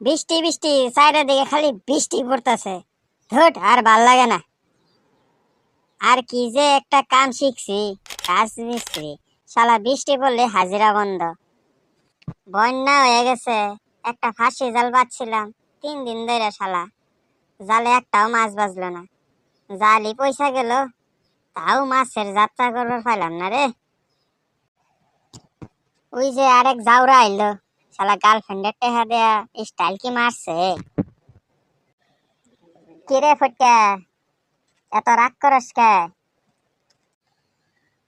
বৃষ্টি বৃষ্টি সাইডের দিকে খালি বৃষ্টি পড়তেছে। ধুট আর ভালো লাগে না। আর কি যে একটা কাম শিখছি, কাজ মিস্ত্রি শালা, বৃষ্টি পড়লে হাজিরা বন্ধ। বন্যা হয়ে গেছে, একটা ফাঁসি জাল পাচ্ছিলাম তিন দিন ধরে শালা। জালে একটাও মাছ বাজলো না। জালি পয়সা গেল, তাও মাছের যাত্রা করবার পাইলাম না রে। ওই যে আরেক জাউরা আইলো। শালা গার্লফ্রেন্ডের টেহা দেয়া স্টাইল কি মারছে? কিরে ফুটকা? এত রাগ করস কে?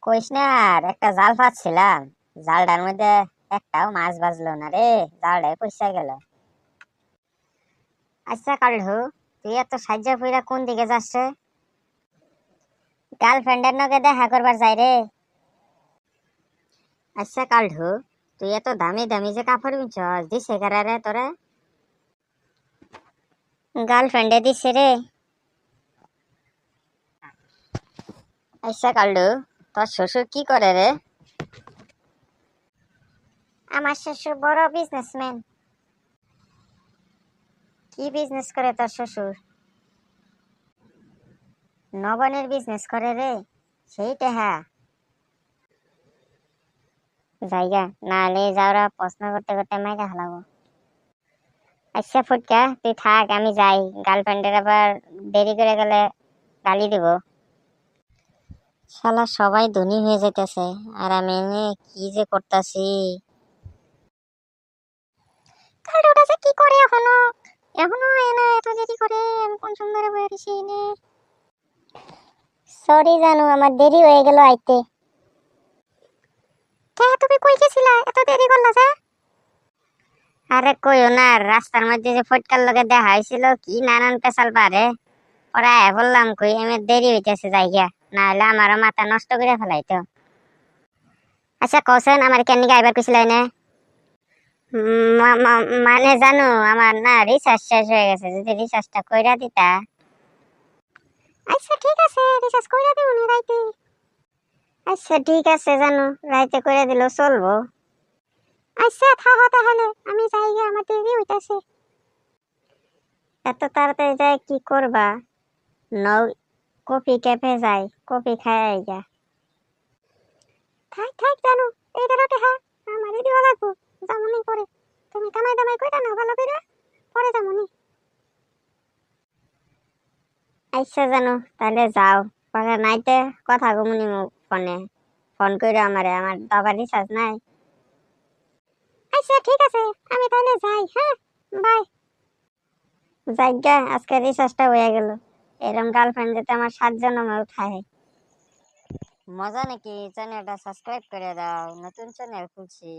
কইস না আর, একটা জাল পাচ্ছিলাম জালটার মধ্যে একটাও মাছ বাজলো না রে, জালটাই পয়সা গেল। আচ্ছা কালহু তুই এত সাহায্য পুইরা কোন দিকে যাচ্ছে গার্লফ্রেন্ডের নগে দেখা করবার যাই রে। আচ্ছা কালহু তুই এত দামি দামি যে কাপড় পিনছস দিছে কারা রে তোরে। গার্লফ্রেন্ডে দিছে রে। আচ্ছা কালু তোর শ্বশুর কি করে রে? আমার শ্বশুর বড় বিজনেসম্যান কি বিজনেস করে তোর শ্বশুর? নবনের বিজনেস করে রে সেইটা হ্যাঁ। জায়গা না নাহলে যাওরা প্রশ্ন করতে করতে মাইকা হালাবো আচ্ছা ফুটকা, তুই থাক, আমি যাই। গার্লফ্রেন্ডের আবার দেরি করে গেলে গালি দিব। শালা, সবাই ধনী হয়ে যেতেছে আর আমি কি যে করতেছি কি করে এখনও? এখনও এনা এত দেরি করে আমি কোন সুন্দরে বয়ে সরি জানু আমার দেরি হয়ে গেল আইতে কে তুমি কই গেছিলা এত দেরি করলা যে? আরে কইও না, রাস্তার মধ্যে যে ফটকার লগে দেখা হয়েছিল, কি নানান পেশাল পারে। ওরা বললাম কই আমি দেরি হইতেছে যাইগা না হলে আমারও মাথা নষ্ট করে ফেলাইতো। আচ্ছা কৌশন আমার কেন গাইবার মা- মা- মানে জানো, আমার না রিচার্জ শেষ হয়ে গেছে, যদি রিচার্জটা কইরা দিতা। আচ্ছা ঠিক আছে রিচার্জ কইরা দেবো রাইতে। আচ্ছা ঠিক আছে, জানো, রাইতে কইরা দিলেও চলবো। আচ্ছা থাকো তাহলে। আমি যাই গে আমার দেরি হইতাছে। এত তাড়াতাড়ি যাই কি করবা? নৌ কফি ক্যাফে যাই, কফি খাই আইগা। থাক থাক, জানো এইটারও হ্যাঁ আমার দিবা লাগবো, যামুনি পরে। তুমি কামাই দামাই কইরা না ভালো করে পরে যামুনি। আচ্ছা জানো, তাহলে যাও। পরে নাইতে কথা কমুনি ফোনে। ফোন কইরো আমারে, আমার বাবার রিচার্জ নাই। আচ্ছা ঠিক আছে। আমি তাহলে যাই হ্যাঁ? বাই যাইগা আজকে রিসার্চটা হয়ে গেল। এরকম গার্লফ্রেন্ড যেতে আমার সাত জন্মেও খায় মজা নাকি? চ্যানেলটা সাবস্ক্রাইব করে দাও। নতুন চ্যানেল খুলছি।